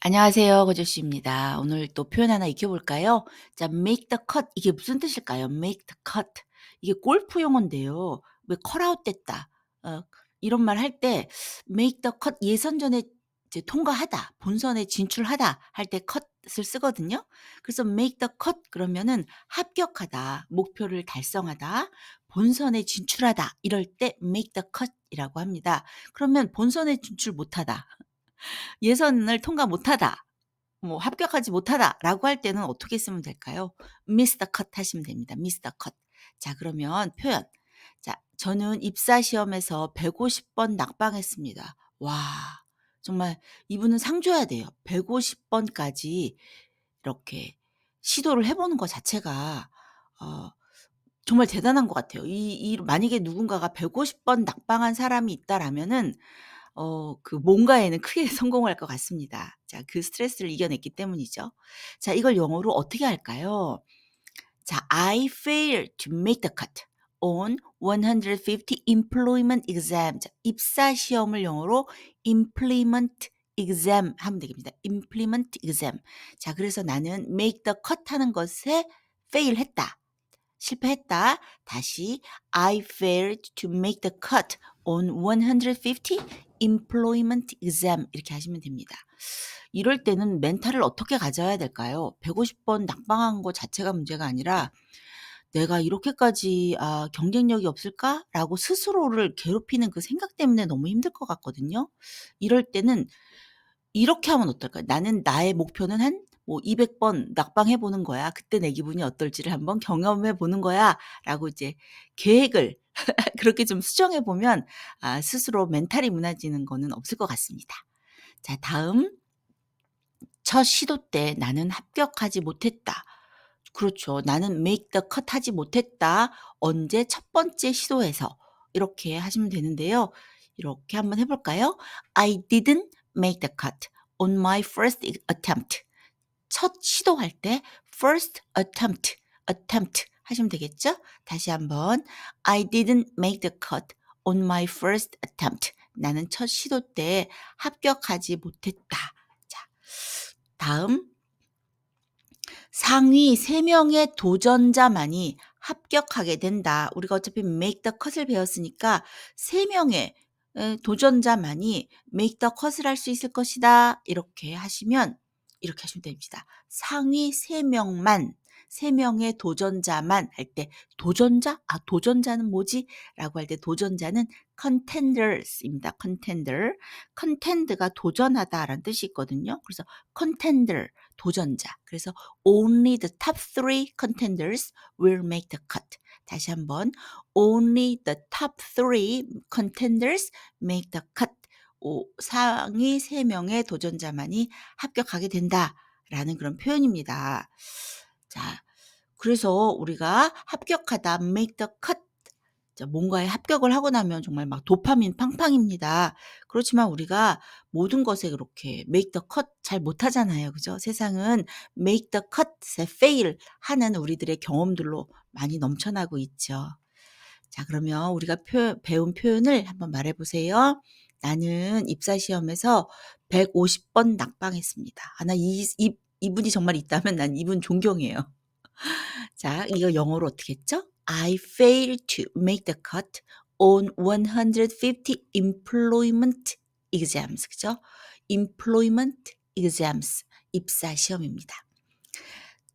안녕하세요. 거조씨입니다. 오늘 또 표현 하나 익혀볼까요? 자, make the cut. 이게 무슨 뜻일까요? make the cut. 이게 골프 용어인데요. 왜 컷아웃 됐다. 어, 이런 말 할 때 make the cut 예선전에 이제 통과하다, 본선에 진출하다 할 때 cut을 쓰거든요. 그래서 make the cut 그러면은 합격하다, 목표를 달성하다, 본선에 진출하다 이럴 때 make the cut이라고 합니다. 그러면 본선에 진출 못하다. 예선을 통과 못하다. 뭐 합격하지 못하다라고 할 때는 어떻게 쓰면 될까요? the cut 하시면 됩니다. the cut. 자, 그러면 표현. 자, 저는 입사 시험에서 150번 낙방했습니다. 와, 정말 이분은 상 줘야 돼요. 150번까지 이렇게 시도를 해보는 것 자체가 어, 정말 대단한 것 같아요. 이, 이 만약에 누군가가 150번 낙방한 사람이 있다라면은 어, 그 뭔가에는 크게 성공할 것 같습니다. 자, 그 스트레스를 이겨냈기 때문이죠. 자, 이걸 영어로 어떻게 할까요? 자, I failed to make the cut on 150 employment exam. 자, 입사 시험을 영어로 implement exam 하면 되겠습니다. implement exam. 자, 그래서 나는 make the cut 하는 것에 fail 했다. 실패했다. 다시 I failed to make the cut on 150 employment exam 이렇게 하시면 됩니다. 이럴 때는 멘탈을 어떻게 가져야 될까요? 150번 낙방한 것 자체가 문제가 아니라 내가 이렇게까지 아, 경쟁력이 없을까라고 스스로를 괴롭히는 그 생각 때문에 너무 힘들 것 같거든요. 이럴 때는 이렇게 하면 어떨까요? 나는 나의 목표는 한 뭐 200번 낙방해 보는 거야. 그때 내 기분이 어떨지를 한번 경험해 보는 거야라고 이제 계획을 그렇게 좀 수정해 보면 아, 스스로 멘탈이 무너지는 거는 없을 것 같습니다. 자, 다음 첫 시도 때 나는 합격하지 못했다. 그렇죠. 나는 make the cut 하지 못했다. 언제 첫 번째 시도에서 이렇게 하시면 되는데요. 이렇게 한번 해볼까요? I didn't make the cut on my first attempt. 첫 시도할 때 first attempt, attempt 하시면 되겠죠? 다시 한번 I didn't make the cut on my first attempt. 나는 첫 시도 때 합격하지 못했다. 자, 다음 상위 3명의 도전자만이 합격하게 된다. 우리가 어차피 make the cut을 배웠으니까 3명의 도전자만이 make the cut을 할 수 있을 것이다. 이렇게 하시면 이렇게 하시면 됩니다. 상위 3명만 3명의 도전자만 할 때 도전자? 아 도전자는 뭐지? 라고 할 때 도전자는 contenders입니다. contender. contend가 도전하다라는 뜻이 있거든요. 그래서 contender 도전자. 그래서 only the top three contenders will make the cut. 다시 한번 only the top three contenders make the cut. 오, 상위 3명의 도전자만이 합격하게 된다 라는 그런 표현입니다. 자, 그래서 우리가 합격하다 make the cut 자, 뭔가에 합격을 하고 나면 정말 막 도파민 팡팡입니다. 그렇지만 우리가 모든 것에 그렇게 make the cut 잘 못하잖아요. 그죠? 세상은 make the cut에 fail 하는 우리들의 경험들로 많이 넘쳐나고 있죠. 자, 그러면 우리가 표, 배운 표현을 한번 말해보세요. 나는 입사시험에서 150번 낙방했습니다. 아, 나 이, 이, 이분이 정말 있다면 난 이분 존경해요. 자, 이거 영어로 어떻게 했죠? I failed to make the cut on 150 employment exams. 그죠? employment exams. 입사 시험입니다.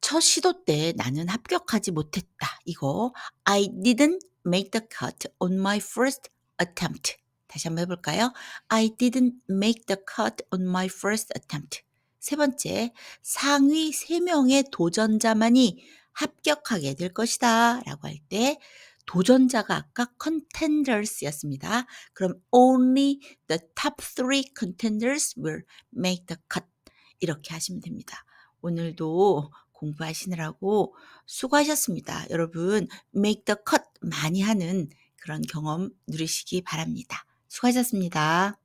첫 시도 때 나는 합격하지 못했다. 이거 I didn't make the cut on my first attempt. 다시 한번 해볼까요? I didn't make the cut on my first attempt. 세 번째, 상위 3명의 도전자만이 합격하게 될 것이다. 라고 할 때, 도전자가 아까 contenders였습니다. 그럼 only the top three contenders will make the cut. 이렇게 하시면 됩니다. 오늘도 공부하시느라고 수고하셨습니다. 여러분, make the cut 많이 하는 그런 경험 누리시기 바랍니다. 수고하셨습니다.